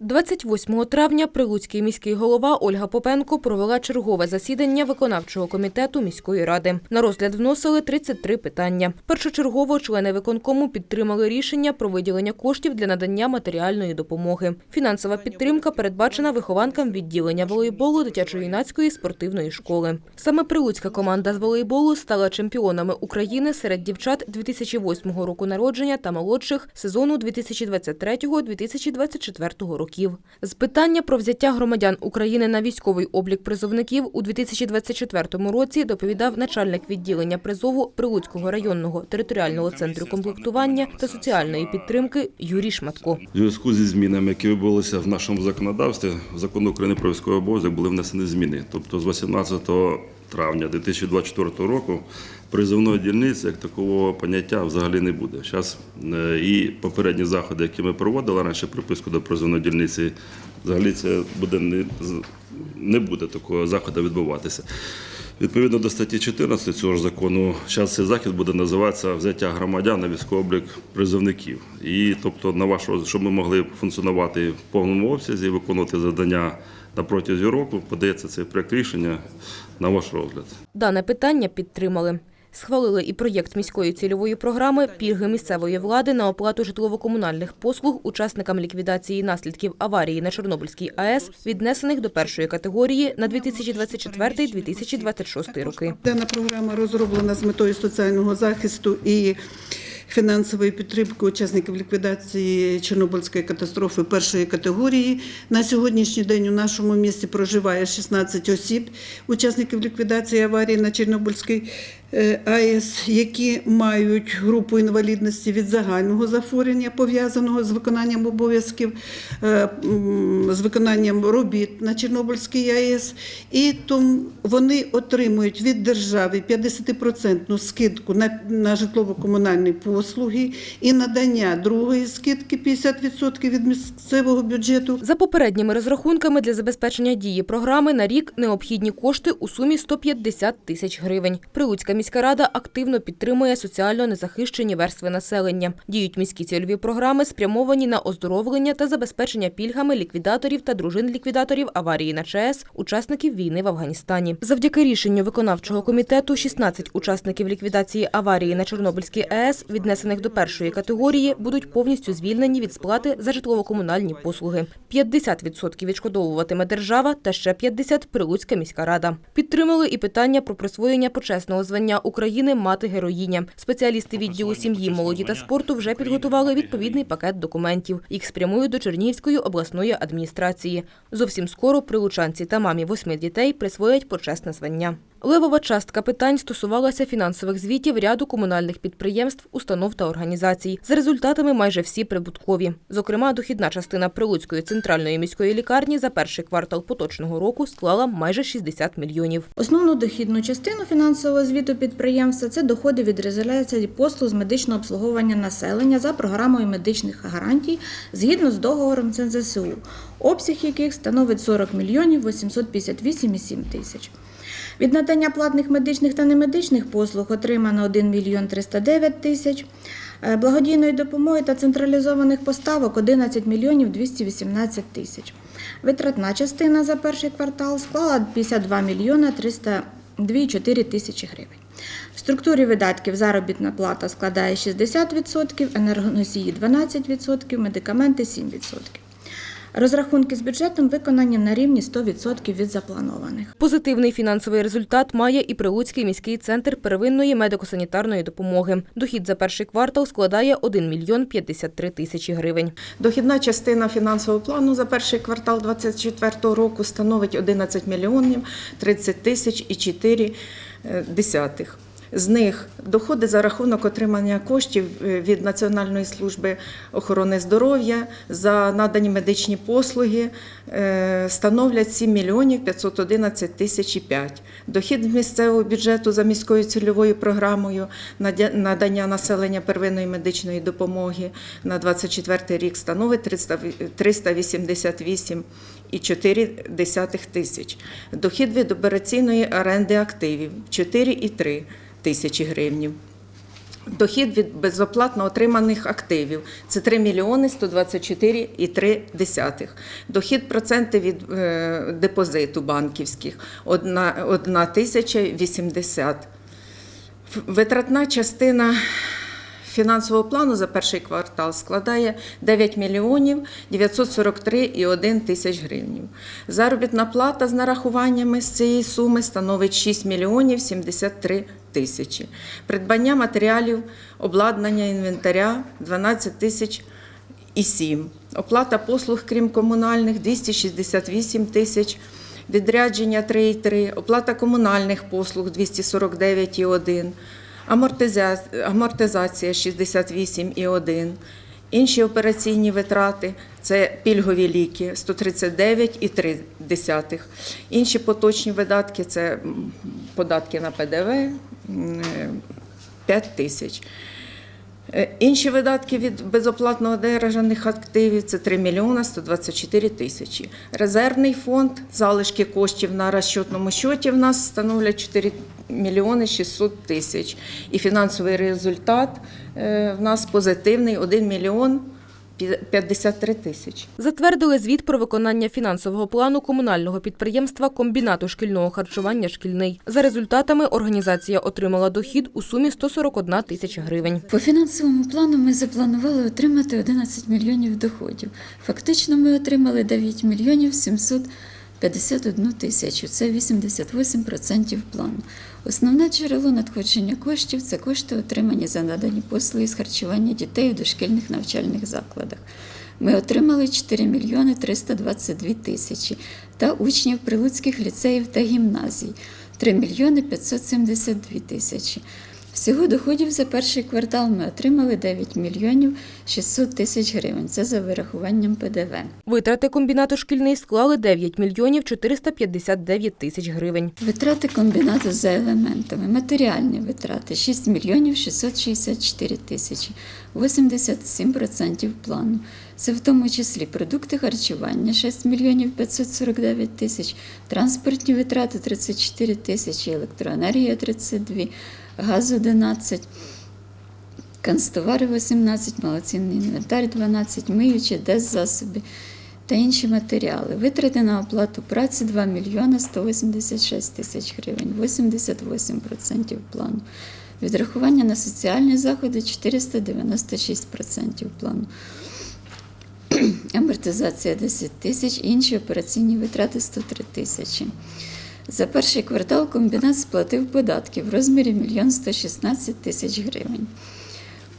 28 травня прилуцький міський голова Ольга Попенко провела чергове засідання виконавчого комітету міської ради. На розгляд вносили 33 питання. Першочергово члени виконкому підтримали рішення про виділення коштів для надання матеріальної допомоги. Фінансова підтримка передбачена вихованкам відділення волейболу дитячо-юнацької спортивної школи. Саме прилуцька команда з волейболу стала чемпіонами України серед дівчат 2008 року народження та молодших сезону 2023-2024 років. З питання про взяття громадян України на військовий облік призовників у 2024 році доповідав начальник відділення призову Прилуцького районного територіального центру комплектування та соціальної підтримки Юрій Шматко. У зв'язку зі змінами, які відбулися в нашому законодавстві, в закон України про військовий обов'язок були внесені зміни. Тобто з 18 травня 2024 року призовної дільниці як такого поняття взагалі не буде. Зараз і попередні заходи, які ми проводили раніше, приписку до призовної дільниці, взагалі це буде не, не буде такого заходу відбуватися. Відповідно до статті 14 цього ж закону, зараз цей захід буде називатися взяття громадян на військовий облік призовників. І тобто, на вашу, щоб ми могли функціонувати в повному обсязі, виконувати завдання на протязі року, подається цей проект рішення на ваш розгляд. Дане питання підтримали. Схвалили і проєкт міської цільової програми пільги місцевої влади на оплату житлово-комунальних послуг учасникам ліквідації наслідків аварії на Чорнобильській АЕС, віднесених до першої категорії на 2024-2026 роки. Дана програма розроблена з метою соціального захисту і фінансової підтримки учасників ліквідації Чорнобильської катастрофи першої категорії. На сьогоднішній день у нашому місті проживає 16 осіб, учасників ліквідації аварії на Чорнобильській АЕС, які мають групу інвалідності від загального захворювання, пов'язаного з виконанням обов'язків, е, з виконанням робіт на Чорнобильській АЕС. І тому вони отримують від держави 50% скидку на, на житлово-комунальні послуги і надання другої скидки 50% від місцевого бюджету. За попередніми розрахунками для забезпечення дії програми на рік необхідні кошти у сумі 150 тисяч гривень. Прилуцька міська рада активно підтримує соціально незахищені верстви населення. Діють міські цільові програми, спрямовані на оздоровлення та забезпечення пільгами ліквідаторів та дружин ліквідаторів аварії на ЧАЕС, учасників війни в Афганістані. Завдяки рішенню виконавчого комітету 16 учасників ліквідації аварії на Чорнобильській АЕС, віднесених до першої категорії, будуть повністю звільнені від сплати за житлово-комунальні послуги. 50% відшкодовуватиме держава та ще 50 – Прилуцька міська рада. Підтримали і питання про присвоєння почесного звання України мати героїня. Спеціалісти відділу сім'ї, молоді та спорту вже підготували відповідний пакет документів. Їх спрямують до Чернігівської обласної адміністрації. Зовсім скоро прилучанці та мамі восьми дітей присвоять почесне звання. Левова частка питань стосувалася фінансових звітів ряду комунальних підприємств, установ та організацій. За результатами майже всі прибуткові. Зокрема, дохідна частина Прилуцької центральної міської лікарні за перший квартал поточного року склала майже 60 мільйонів. Основну дохідну частину фінансового звіту підприємства це доходи від реалізації послуг з медичного обслуговування населення за програмою медичних гарантій згідно з договором ЦНЗСУ, обсяг яких становить 40 мільйонів 858,7 тисяч. Від надання платних медичних та немедичних послуг отримано 1 мільйон 309 тисяч, е, благодійної допомоги та централізованих поставок 11 мільйонів 218 тисяч. Витратна частина за перший квартал склала 52 мільйона 302,4 тисячі гривень. В структурі видатків заробітна плата складає 60%, енергоносії 12%, медикаменти 7%. Розрахунки з бюджетом виконані на рівні 100% від запланованих. Позитивний фінансовий результат має і Прилуцький міський центр первинної медико-санітарної допомоги. Дохід за перший квартал складає 1 мільйон 53 тисячі гривень. Дохідна частина фінансового плану за перший квартал 2024 року становить 11 мільйонів 30 тисяч і 4 десятих. З них доходи за рахунок отримання коштів е, від Національної служби охорони здоров'я за надані медичні послуги е, становлять 7 мільйонів 511 тисяч і 5. Дохід місцевого бюджету за міською цільовою програмою надання населення первинної медичної допомоги на 24 рік становить 300 388 і 4 тисяч. Дохід від операційної оренди активів 4,3 тисячі гривнів. Дохід від безоплатно отриманих активів це 3 мільйони 124,3. Дохід проценти від е, депозиту банківських 1, 1 тисяча 80. Витратна частина фінансового плану за перший квартал складає 9 мільйонів 943,1 тисяч гривень. Заробітна плата з нарахуваннями з цієї суми становить 6 мільйонів 73 тисячі. Придбання матеріалів, обладнання інвентаря 12 тисяч і 7. Оплата послуг, крім комунальних, 268 тисяч. Відрядження 3,3, оплата комунальних послуг 249,1, амортиза- амортизація 68,1. Інші операційні витрати це пільгові ліки 139,3. Інші поточні видатки це податки на ПДВ е, 5 тисяч. Е, Інші видатки від безоплатно одержаних активів це 3 мільйона 124 тисячі. Резервний фонд, залишки коштів на розчетному счеті в нас становлять 4 мільйони 600 тисяч. І фінансовий результат е, в нас позитивний 1 мільйон 53 тисячі. Затвердили звіт про виконання фінансового плану комунального підприємства комбінату шкільного харчування «Шкільний». За результатами організація отримала дохід у сумі 141 тисяча гривень. По фінансовому плану ми запланували отримати 11 мільйонів доходів. Фактично ми отримали 9 мільйонів 751 тисячу. Це 88% плану. Основне джерело надходження коштів це кошти, отримані за надані послуги з харчування дітей у дошкільних навчальних закладах. Ми отримали 4 мільйони 322 тисячі та учнів прилуцьких ліцеїв та гімназій 3 мільйони 572 тисячі. Всього доходів за перший квартал ми отримали 9 мільйонів 600 тисяч гривень. Це за вирахуванням ПДВ. Витрати комбінату «Шкільний» склали 9 мільйонів 459 тисяч гривень. Витрати комбінату за елементами. Матеріальні витрати 6 мільйонів 664 тисячі, 87% плану. Це в тому числі продукти харчування 6 мільйонів 549 тисяч, транспортні витрати 34 тисячі, електроенергія 32, газ 11, канцтовари 18, малоцінний інвентар 12, миючі, деззасоби та інші матеріали. Витрати на оплату праці 2 мільйони 186 тисяч гривень, 88% плану. Відрахування на соціальні заходи 496% плану. Амортизація 10 тисяч, інші операційні витрати 103 тисячі. За перший квартал комбінат сплатив податки в розмірі 1 116 тисяч гривень.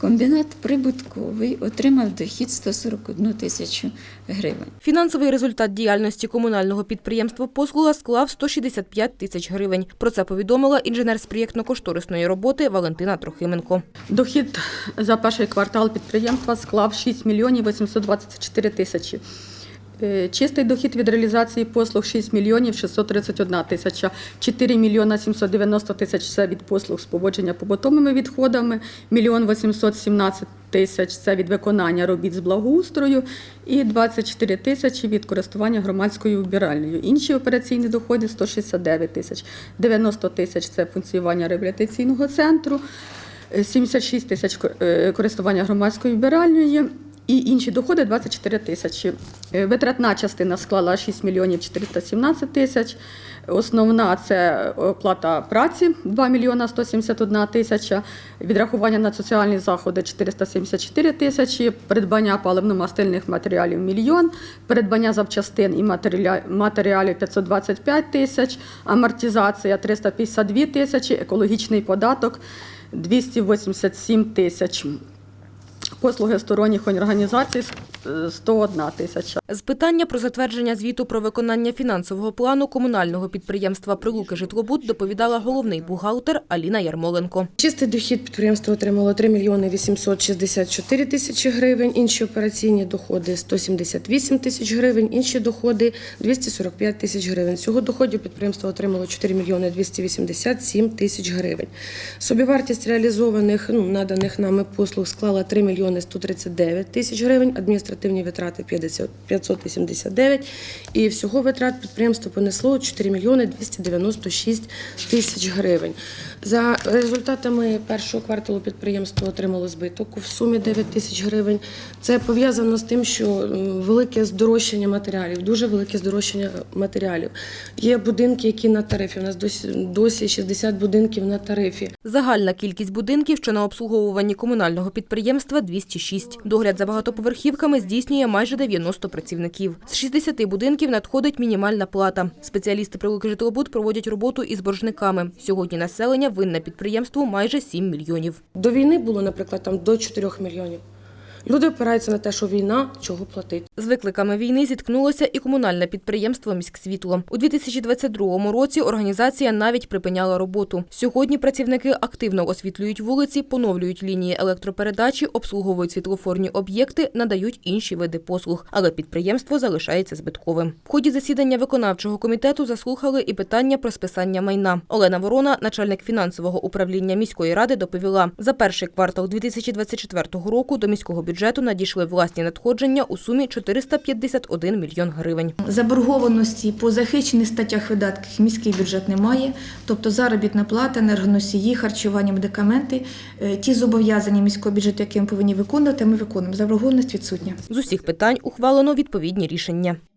Комбінат прибутковий отримав дохід 141 тисячу гривень. Фінансовий результат діяльності комунального підприємства «Послуга» склав 165 тисяч гривень. Про це повідомила інженер з проєктно-кошторисної роботи Валентина Трохименко. Дохід за перший квартал підприємства склав 6 мільйонів 824 тисячі. Е, Чистий дохід від реалізації послуг 6 мільйонів 631 тисяча, 4 мільйона 790 тисяч – це від послуг з поводження побутовими відходами, мільйон 817 тисяч – це від виконання робіт з благоустрою і 24 тисячі від користування громадською вбиральнею. Інші операційні доходи – 169 тисяч, 90 тисяч – це функціонування реабілітаційного центру, 76 тисяч е, користування громадською вбиральнею і інші доходи 24 тисячі. Е, Витратна частина склала 6 мільйонів 417 тисяч. Основна це оплата праці 2 мільйона 171 тисяча, відрахування на соціальні заходи 474 тисячі, придбання паливно-мастильних матеріалів мільйон, придбання запчастин і матеріалів 525 тисяч, амортизація 352 тисячі, екологічний податок 287 тисяч. Послуги сторонніх організацій 101 тисяча. З питання про затвердження звіту про виконання фінансового плану комунального підприємства «Прилуки Житлобуд» доповідала головний бухгалтер Аліна Ярмоленко. Чистий дохід підприємство отримало 3 мільйони 864 тисячі гривень, інші операційні доходи 178 тисяч гривень, інші доходи 245 тисяч гривень. Всього доходів підприємство отримало 4 мільйони 287 тисяч гривень. Собівартість реалізованих ну, наданих нами послуг склала 3 мільйони мільйони 139 тисяч гривень, адміністративні витрати 50 589 і всього витрат підприємство понесло 4 мільйони 296 тисяч гривень. За результатами першого кварталу підприємство отримало збиток в сумі 9 тисяч гривень. Це пов'язано з тим, що велике здорожчання матеріалів, дуже велике здорожчання матеріалів. Є будинки, які на тарифі. У нас досі, досі 60 будинків на тарифі. Загальна кількість будинків, що на обслуговуванні комунального підприємства – 206. Догляд за багатоповерхівками здійснює майже 90 працівників. З 60 будинків надходить мінімальна плата. Спеціалісти «Прилуки Житлобуд» проводять роботу із боржниками. Сьогодні населення винне підприємству майже 7 мільйонів. До війни було, наприклад, до 4 мільйонів. Люди опираються на те, що війна, чого платить. З викликами війни зіткнулося і комунальне підприємство «Міськсвітло». У 2022 році організація навіть припиняла роботу. Сьогодні працівники активно освітлюють вулиці, поновлюють лінії електропередачі, обслуговують світлофорні об'єкти, надають інші види послуг. Але підприємство залишається збитковим. В ході засідання виконавчого комітету заслухали і питання про списання майна. Олена Ворона, начальник фінансового управління міської ради, доповіла, за перший квартал 2024 року до міського бюджету надійшли власні надходження у сумі 451 мільйон гривень. Заборгованості по захищених статтях видатків міський бюджет не має, тобто заробітна плата, енергоносії, харчування, медикаменти. Е, Ті зобов'язання міського бюджету, які ми повинні виконувати, ми виконуємо. Заборгованість відсутня. З усіх питань ухвалено відповідні рішення.